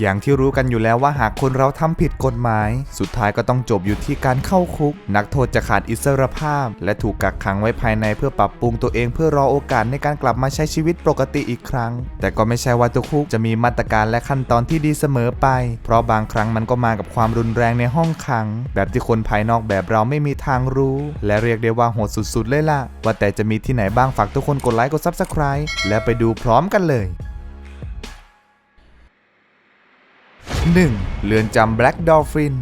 อย่างที่รู้กันอยู่แล้วว่าหากคนเราทำผิดกฎหมาย สุดท้ายก็ต้องจบอยู่ที่การเข้าคุก นักโทษจะขาดอิสรภาพ และถูกกักขังไว้ภายในเพื่อปรับปรุงตัวเองเพื่อรอโอกาสในการกลับมาใช้ชีวิตปกติอีกครั้ง แต่ก็ไม่ใช่ว่าทุกคุกจะมีมาตรการและขั้นตอนที่ดีเสมอไป เพราะบางครั้งมันก็มากับความรุนแรงในห้องขัง แบบที่คนภายนอกแบบเราไม่มีทางรู้ และเรียกได้ว่าโหดสุดๆเลยล่ะว่าแต่จะมีที่ไหนบ้างฝากทุกคนกดไลค์กด Subscribe และไปดูพร้อมกันเลย 1. เรือนจำแบล็กดอลฟิน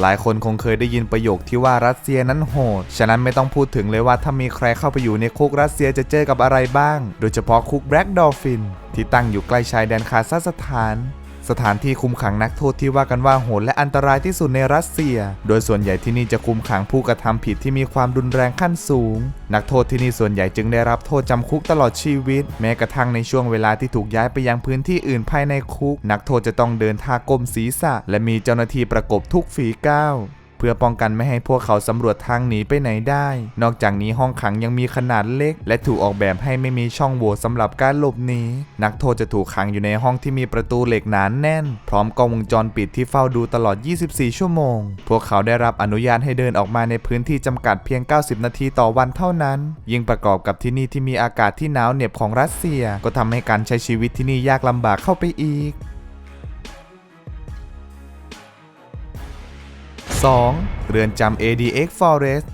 หลายคนคงเคยได้ยินประโยคที่ว่ารัสเซียนั้นโหด ฉะนั้นไม่ต้องพูดถึงเลยว่าถ้ามีใครเข้าไปอยู่ในคุกรัสเซียจะเจอกับอะไรบ้าง โดยเฉพาะคุกแบล็กดอลฟินที่ตั้งอยู่ใกล้ชายแดนคาซัคสถาน สถานที่คุมขังนักโทษที่ว่ากันว่าโหดและอันตรายที่สุดในรัสเซีย โดยส่วนใหญ่ที่นี่จะคุมขังผู้กระทำผิดที่มีความรุนแรงขั้นสูง นักโทษที่นี่ส่วนใหญ่จึงได้รับโทษจำคุกตลอดชีวิต แม้กระทั่งในช่วงเวลาที่ถูกย้ายไปยังพื้นที่อื่นภายในคุก นักโทษจะต้องเดินท่าก้มศีรษะ และมีเจ้าหน้าที่ประกบทุกฝีก้าว เพื่อป้องกันไม่ให้พวกเขาสำรวจทางหนีไปไหนได้ นอกจากนี้ห้องขังยังมีขนาดเล็ก และถูกออกแบบให้ไม่มีช่องโหว่สำหรับการหลบหนีนักโทษจะถูกขังอยู่ในห้องที่มีประตูเหล็กหนานแน่น พร้อมกล้องวงจรปิดที่เฝ้าดูตลอด 24 ชั่วโมง พวกเขาได้รับอนุญาตให้เดินออกมาในพื้นที่จำกัดเพียง 90 นาทีต่อวันเท่านั้น ยิ่งประกอบกับที่นี่ที่มีอากาศที่หนาวเหน็บของรัสเซีย ก็ทำให้การใช้ชีวิตที่นี่ยากลำบากเข้าไปอีก 2. เรือนจำ ADX Forest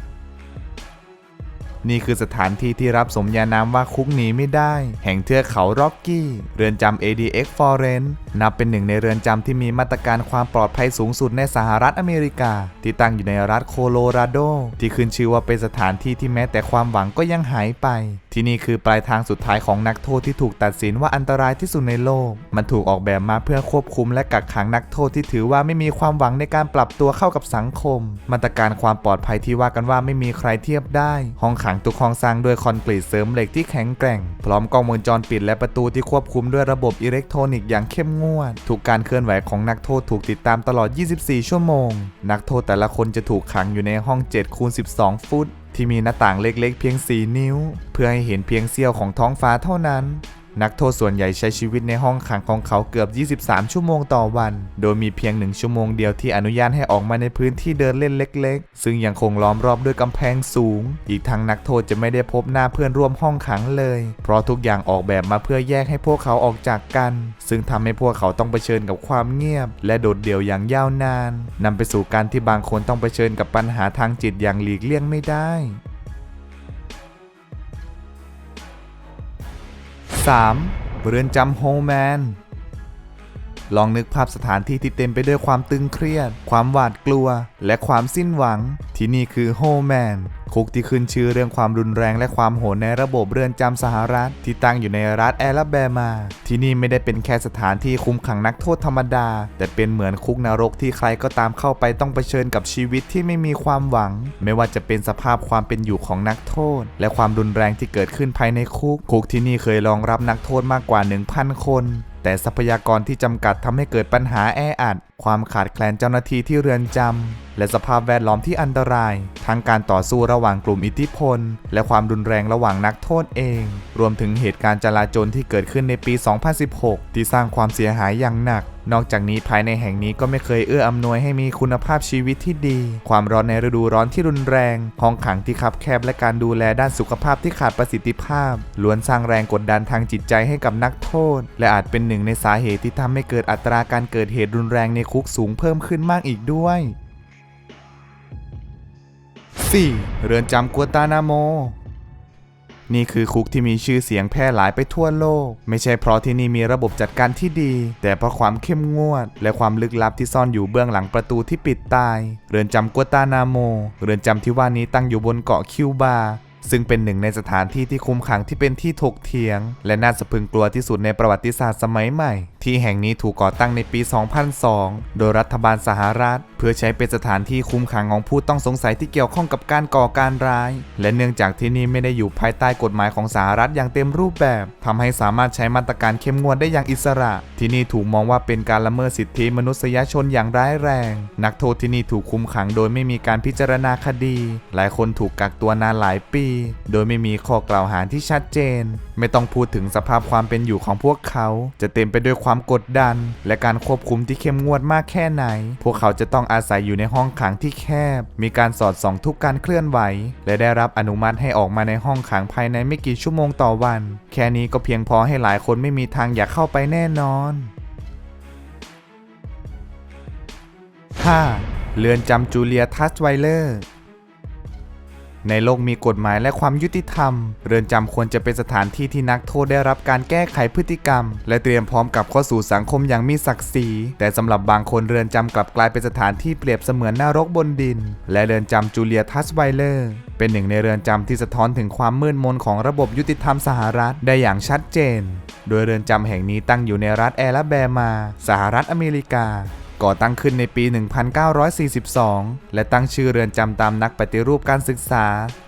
นี่คือสถานที่ที่รับสมญานามว่าคุกหนีไม่ได้ แห่งเทือกเขาร็อกกี้ เรือนจำ ADX Forest นับเป็นหนึ่งในเรือนจำที่มีมาตรการความปลอดภัยสูงสุดในสหรัฐอเมริกา ที่ตั้งอยู่ในรัฐโคโลราโด ที่ขึ้นชื่อว่าเป็นสถานที่ที่แม้แต่ความหวังก็ยังหายไป ที่นี่คือปลายทางสุดท้ายของนักโทษที่ถูกตัดสินว่าอันตรายที่สุดในโลก มันถูกออกแบบมาเพื่อควบคุมและกักขังนักโทษที่ถือว่าไม่มีความหวังในการปรับตัวเข้ากับสังคม มาตรการความปลอดภัยที่ว่ากันว่าไม่มีใครเทียบได้ ห้องขังทุกห้องสร้างด้วยคอนกรีตเสริมเหล็กที่แข็งแกร่ง พร้อมกล้องวงจรปิดและประตูที่ควบคุมด้วยระบบอิเล็กทรอนิกส์อย่างเข้มงวด ทุกการเคลื่อนไหวของนักโทษถูกติดตามตลอด 24 ชั่วโมง นักโทษแต่ละคนจะถูกขังอยู่ในห้อง7คูณ12 ฟุตที่มีหน้าต่างเล็กๆ เพียง 4 นิ้ว เพื่อให้เห็นเพียงเสี้ยวของท้องฟ้าเท่านั้น นักโทษส่วนใหญ่ใช้ชีวิตในห้องขังของเขาเกือบ 23 ชั่วโมงต่อวัน โดยมีเพียงหนึ่งชั่วโมงเดียวที่อนุญาตให้ออกมาในพื้นที่เดินเล่นเล็ก ๆ ซึ่งยังคงล้อมรอบด้วยกำแพงสูง อีกทั้งนักโทษจะไม่ได้พบหน้าเพื่อนร่วมห้องขังเลย เพราะทุกอย่างออกแบบมาเพื่อแยกให้พวกเขาออกจากกัน ซึ่งทำให้พวกเขาต้องเผชิญกับความเงียบ และโดดเดี่ยวอย่างยาวนานนำไปสู่การที่บางคนต้องเผชิญกับปัญหาทางจิตอย่างหลีกเลี่ยงไม่ได้ 3. เรือนจำโฮแมน ลองนึกภาพสถานที่ที่เต็มไปด้วยความตึงเครียด ความหวาดกลัว และความสิ้นหวัง ที่นี่คือโฮแมนคุกที่ขึ้นชื่อเรื่องความรุนแรงและความโหดในระบบเรือนจำสหรัฐ ที่ตั้งอยู่ในรัฐแอลาแบมา ที่นี่ไม่ได้เป็นแค่สถานที่คุมขังนักโทษธรรมดา แต่เป็นเหมือนคุกนรกที่ใครก็ตามเข้าไปต้องเผชิญกับชีวิตที่ไม่มีความหวัง ไม่ว่าจะเป็นสภาพความเป็นอยู่ของนักโทษ และความรุนแรงที่เกิดขึ้นภายในคุก คุกที่นี่เคยรองรับนักโทษมากกว่า 1,000 คน แต่ทรัพยากรที่จำกัดทำให้เกิดปัญหาแออัด ความขาดแคลนเจ้าหน้าที่ที่เรือนจำ และสภาพแวดล้อมที่อันตราย ทั้งการต่อสู้ระหว่างกลุ่มอิทธิพล และความรุนแรงระหว่างนักโทษเอง รวมถึงเหตุการณ์จลาจลที่เกิดขึ้นในปี 2016 ที่สร้างความเสียหายอย่างหนัก นอกจากนี้ภายในแห่งนี้ก็ไม่เคยเอื้ออำนวยให้มีคุณภาพชีวิตที่ดี ความร้อนในฤดูร้อนที่รุนแรง ห้องขังที่คับแคบและการดูแลด้านสุขภาพที่ขาดประสิทธิภาพ ล้วนสร้างแรงกดดันทางจิตใจให้กับนักโทษ และอาจเป็นหนึ่งในสาเหตุที่ทำให้เกิดอัตราการเกิดเหตุรุนแรงในคุกสูงเพิ่มขึ้นมากอีกด้วย 4. เรือนจำกัวตานาโม นี่คือคุกที่มีชื่อเสียงแพร่หลายไปทั่วโลก ไม่ใช่เพราะที่นี่มีระบบจัดการที่ดี แต่เพราะความเข้มงวด และความลึกลับที่ซ่อนอยู่เบื้องหลังประตูที่ปิดตาย เรือนจำกัวตานาโม เรือนจำที่ว่านี้ตั้งอยู่บนเกาะคิวบาซึ่งเป็นหนึ่งในสถานที่ที่คุมขังที่เป็นที่ถกเถียง และน่าสะพรึงกลัวที่สุดในประวัติศาสตร์สมัยใหม่ ที่แห่งนี้ถูกก่อตั้งในปี 2002 โดยรัฐบาลสหรัฐ เพื่อใช้เป็นสถานที่คุมขังของผู้ต้องสงสัยที่เกี่ยวข้องกับการก่อการร้าย และเนื่องจากที่นี่ไม่ได้อยู่ภายใต้กฎหมายของสหรัฐอย่างเต็มรูปแบบทำให้สามารถใช้มาตรการเข้มงวดได้อย่างอิสระ ที่นี่ถูกมองว่าเป็นการละเมิดสิทธิมนุษยชนอย่างร้ายแรง นักโทษที่นี่ถูกคุมขังโดยไม่มีการพิจารณาคดี หลายคนถูกกักตัวนานหลายปี โดยไม่มีข้อกล่าวหาที่ชัดเจน ไม่ต้องพูดถึงสภาพความเป็นอยู่ของพวกเขา จะเต็มไปด้วยความความกดดัน และการควบคุมที่เข้มงวดมากแค่ไหน พวกเขาจะต้องอาศัยอยู่ในห้องขังที่แคบ มีการสอดส่องทุกการเคลื่อนไหว และได้รับอนุมัติให้ออกมาในห้องขังภายในไม่กี่ชั่วโมงต่อวัน แค่นี้ก็เพียงพอให้หลายคนไม่มีทางอยากเข้าไปแน่นอน 5. เรือนจำจูเลียทัสไวเลอร์ ในโลกมีกฎหมายและความยุติธรรม เรือนจำควรจะเป็นสถานที่ที่นักโทษได้รับการแก้ไขพฤติกรรม และเตรียมพร้อมกับเข้าสู่สังคมอย่างมีศักดิ์ศรีแต่สำหรับบางคนเรือนจำกลับกลายเป็นสถานที่เปรียบเสมือนนรกบนดิน และเรือนจำจูเลียทัสไวเลอร์เป็นหนึ่งในเรือนจำที่สะท้อนถึงความมืดมนของระบบยุติธรรมสหรัฐได้อย่างชัดเจน โดยเรือนจำแห่งนี้ตั้งอยู่ในรัฐแอลาแบมา สหรัฐอเมริกา ก่อตั้งขึ้นในปี 1942 และตั้งชื่อเรือนจำตามนักปฏิรูปการศึกษา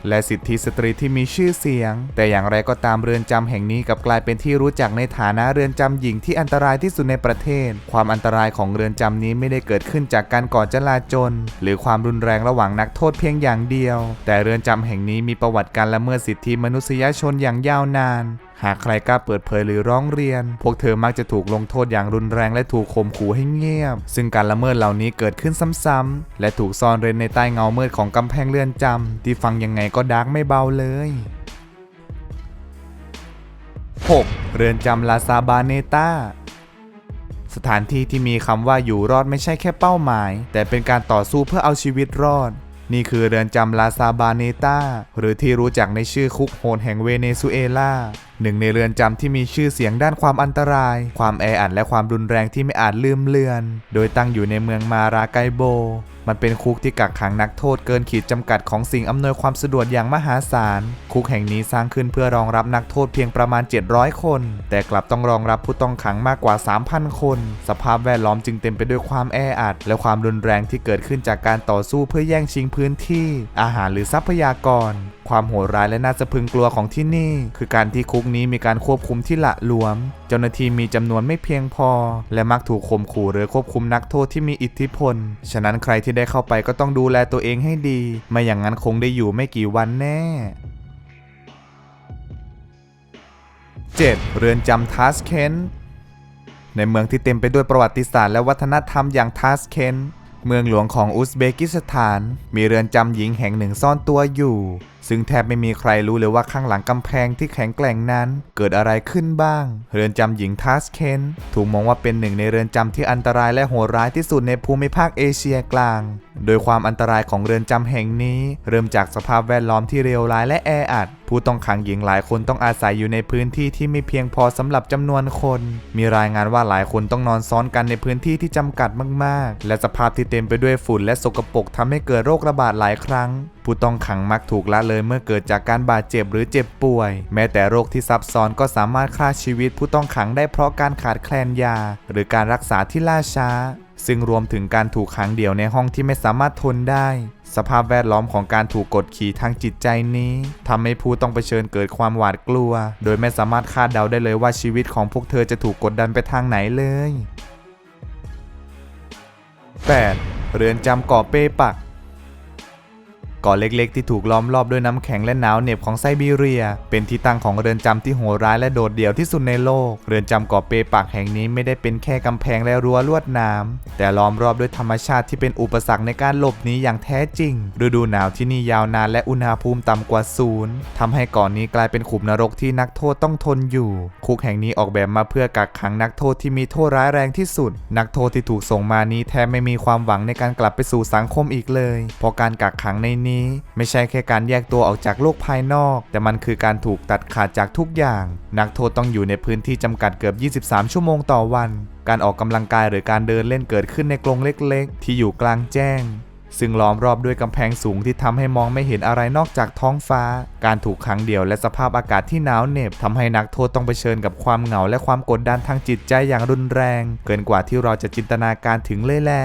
และสิทธิสตรีที่มีชื่อเสียง แต่อย่างไรก็ตามเรือนจำแห่งนี้กลับกลายเป็นที่รู้จักในฐานะเรือนจำหญิงที่อันตรายที่สุดในประเทศ ความอันตรายของเรือนจำนี้ไม่ได้เกิดขึ้นจากการก่อจลาจลหรือความรุนแรงระหว่างนักโทษเพียงอย่างเดียว แต่เรือนจำแห่งนี้มีประวัติการละเมิดสิทธิมนุษยชนอย่างยาวนาน หากใครกล้าเปิดเผยหรือร้องเรียน พวกเธอมักจะถูกลงโทษอย่างรุนแรงและถูกข่มขู่ให้เงียบ ซึ่งการละเมิดเหล่านี้เกิดขึ้นซ้ำๆ และถูกซ่อนเร้นในใต้เงามืดของกำแพงเรือนจำที่ฟังยังไงก็ดาร์กไม่เบาเลย 6. เรือนจำลาซาบาเนตาสถานที่ที่มีคำว่าอยู่รอดไม่ใช่แค่เป้าหมาย แต่เป็นการต่อสู้เพื่อเอาชีวิตรอด นี่คือเรือนจำลาซาบาเนตาหรือที่รู้จักในชื่อคุกโหดแห่งเวเนซุเอลาหนึ่งในเรือนจำที่มีชื่อเสียงด้านความอันตราย ความแออัดและความรุนแรงที่ไม่อาจลืมเลือน โดยตั้งอยู่ในเมืองมาราไกโบ มันเป็นคุกที่กักขังนักโทษเกินขีดจำกัดของสิ่งอำนวยความสะดวกอย่างมหาศาล คุกแห่งนี้สร้างขึ้นเพื่อรองรับนักโทษเพียงประมาณ 700 คน แต่กลับต้องรองรับผู้ต้องขังมากกว่า 3,000 คน สภาพแวดล้อมจึงเต็มไปด้วยความแออัด และความรุนแรงที่เกิดขึ้นจากการต่อสู้เพื่อแย่งชิงพื้นที่ อาหารหรือทรัพยากร ความโหดร้ายและน่าสะพรึงกลัวของที่นี่ คือการที่คุกนี้มีการควบคุมที่ละหลวม เจ้าหน้าที่มีจำนวนไม่เพียงพอ และมักถูกข่มขู่หรือควบคุมนักโทษที่มีอิทธิพล ฉะนั้นใครที่ได้เข้าไปก็ต้องดูแลตัวเองให้ดี ไม่อย่างนั้นคงได้อยู่ไม่กี่วันแน่ 7. เรือนจำทัสเคนในเมืองที่เต็มไปด้วยประวัติศาสตร์และวัฒนธรรมอย่างทัสเคนเมืองหลวงของอุซเบกิสถาน มีเรือนจำหญิงแห่งหนึ่งซ่อนตัวอยู่ ซึ่งแทบไม่มีใครรู้เลยว่าข้างหลังกำแพงที่แข็งแกร่งนั้น เกิดอะไรขึ้นบ้าง เรือนจำหญิงทัสเคนถูกมองว่าเป็นหนึ่งในเรือนจำที่อันตรายและโหดร้ายที่สุดในภูมิภาคเอเชียกลาง โดยความอันตรายของเรือนจำแห่งนี้ เริ่มจากสภาพแวดล้อมที่เลวร้ายและแออัด ผู้ต้องขังหญิงหลายคนต้องอาศัยอยู่ในพื้นที่ที่ไม่เพียงพอสำหรับจำนวนคน มีรายงานว่าหลายคนต้องนอนซ้อนกันในพื้นที่ที่จำกัดมาก ๆ และสภาพที่เต็มไปด้วยฝุ่นและสกปรกทำให้เกิดโรคระบาดหลายครั้ง ผู้ต้องขังมักถูกละเลยเมื่อเกิดจากการบาดเจ็บหรือเจ็บป่วย แม้แต่โรคที่ซับซ้อนก็สามารถฆ่าชีวิตผู้ต้องขังได้เพราะการขาดแคลนยา หรือการรักษาที่ล่าช้า ซึ่งรวมถึงการถูกขังเดี่ยวในห้องที่ไม่สามารถทนได้ สภาพแวดล้อมของการถูกกดขี่ทางจิตใจนี้ทำให้ผู้ต้องเผชิญเกิดความหวาดกลัว โดยไม่สามารถคาดเดาได้เลยว่าชีวิตของพวกเธอจะถูกกดดันไปทางไหนเลย 8. เรือนจำเกาะเปปักาะเล็กๆ ที่ถูกล้อมรอบด้วยน้ำแข็งและหนาวเหน็บของไซบีเรีย เป็นที่ตั้งของเรือนจำที่โหดร้ายและโดดเดี่ยวที่สุดในโลก เรือนจำเกาะเปปักแห่งนี้ไม่ได้เป็นแค่กำแพงและรั้วลวดน้ำแต่ล้อมรอบด้วยธรรมชาติที่เป็นอุปสรรคในการหลบหนีอย่างแท้จริง ฤดูหนาวที่นี่ยาวนานและอุณหภูมิต่ำกว่าศูนย์ทำให้เกาะนนี้กลายเป็นขุมนรกที่นักโทษต้องทนอยู่ คุกแห่งนี้ออกแบบมาเพื่อกักขังนักโทษที่มีโทษร้ายแรงที่สุด นักโทษที่ถูกส่งมานี้แทบไม่มีความหวังในการกลับไปสู่สังคมอีกเลย เพราะการกักขังในนี้ไม่ใช่แค่การแยกตัวออกจากโลกภายนอก แต่มันคือการถูกตัดขาดจากทุกอย่าง นักโทษต้องอยู่ในพื้นที่จำกัดเกือบ 23 ชั่วโมงต่อวัน การออกกำลังกายหรือการเดินเล่นเกิดขึ้นในกรงเล็กๆ ที่อยู่กลางแจ้งซึ่งล้อมรอบด้วยกำแพงสูงที่ทำให้มองไม่เห็นอะไรนอกจากท้องฟ้า การถูกขังเดี่ยวและสภาพอากาศที่หนาวเหน็บทำให้นักโทษต้องเผชิญกับความเหงาและความกดดันทางจิตใจอย่างรุนแรง เกินกว่าที่เราจะจินตนาการถึงเลยแหละ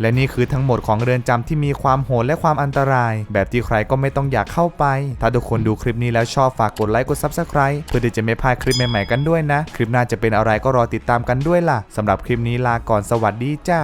และนี่คือทั้งหมดของเรือนจำที่มีความโหดและความอันตราย แบบที่ใครก็ไม่ต้องอยากเข้าไป ถ้าทุกคนดูคลิปนี้แล้วชอบฝากกดไลค์กดซับสไคร b ์เพื่อที่จะไม่พลาดคลิปใหม่ๆกันด้วยนะ คลิปหน้าจะเป็นอะไรก็รอติดตามกันด้วยล่ะสำหรับคลิปนี้ลาก่อนสวัสดีจ้า